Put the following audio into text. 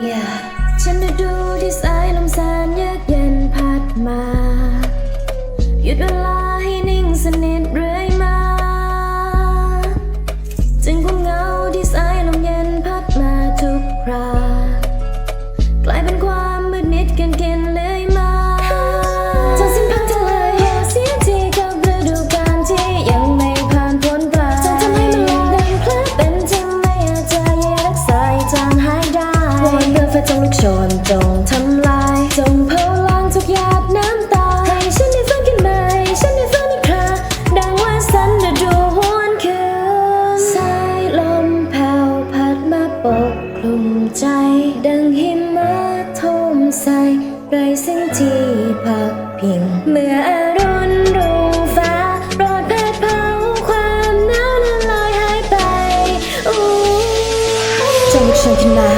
Yeah, time to do this, I ใจ ดังหิมะทมใสไรซึ่งที่พักพิง เมื่ออรุณรุ่งฟ้าโปรดแผดเผาความหนาวนั้ลอยหายไปอ้จงเชิญขึ้นมา